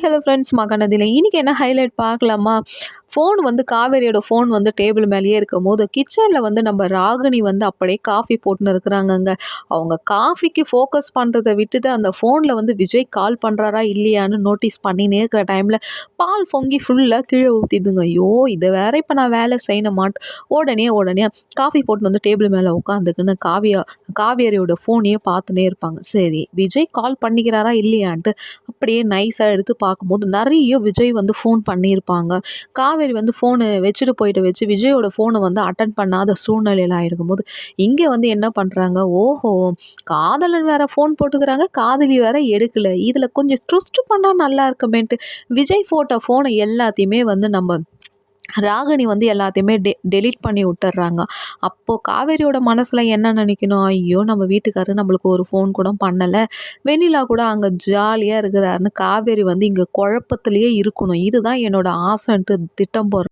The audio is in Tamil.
Hello friends மகனதில். இன்றைக்கி என்ன ஹைலைட் பார்க்கலாமா? ஃபோன் வந்து காவேரியோட ஃபோன் வந்து டேபிள் மேலேயே இருக்கும் போது கிச்சனில் வந்து நம்ம ராகினி வந்து அப்படியே காஃபி போட்டுன்னு இருக்கிறாங்கங்க. அவங்க காஃபிக்கு ஃபோக்கஸ் பண்ணுறதை விட்டுட்டு அந்த ஃபோனில் வந்து விஜய் கால் பண்ணுறாரா இல்லையான்னு நோட்டீஸ் பண்ணினே இருக்கிற டைமில் பால் பொங்கி ஃபுல்லாக கீழே ஊற்றிடுதுங்க ஐயோ இதை வேற இப்போ நான் வேலை செய்யணுமாட் உடனே உடனே காஃபி போட்டு வந்து டேபிள் மேலே உட்காந்துக்குன்னு காவியா காவேரியோட ஃபோனையே பார்த்துனே இருப்பாங்க. சரி விஜய் கால் பண்ணிக்கிறாரா இல்லையான்ட்டு அப்படியே நைஸாக எடுத்து பார்க்கும்போது நிறைய விஜய் வந்து ஃபோன் பண்ணியிருப்பாங்க. காவேரி வந்து ஃபோனு வச்சுட்டு போயிட்டு வச்சு விஜயோட ஃபோனை வந்து அட்டன் பண்ணாத சூழ்நிலையில் ஆகிருக்கும் போது இங்கே வந்து என்ன பண்ணுறாங்க ஓஹோ காதலன் வேற ஃபோன் போட்டுக்கிறாங்க காதலி வேற எடுக்கலை. இதில் கொஞ்சம் ட்விஸ்ட் பண்ணால் நல்லா இருக்குமேன்ட்டு விஜய் ஃபோட்டோ ஃபோனை எல்லாத்தையுமே வந்து நம்ம ராகினி வந்து எல்லாத்தையுமே டெ டெலீட் பண்ணி விட்டுறாங்க. அப்போது காவேரியோட மனசில் என்ன நினைக்கணும்? ஐயோ நம்ம வீட்டுக்காரர் நம்மளுக்கு ஒரு ஃபோன் கூட பண்ணலை. வெண்ணிலா கூட அங்கே ஜாலியாக இருக்கிறாருன்னு காவேரி வந்து இங்கே குழப்பத்துலையே இருக்கணும். இதுதான் என்னோட ஆசைன்ட்டு திட்டம் போடுற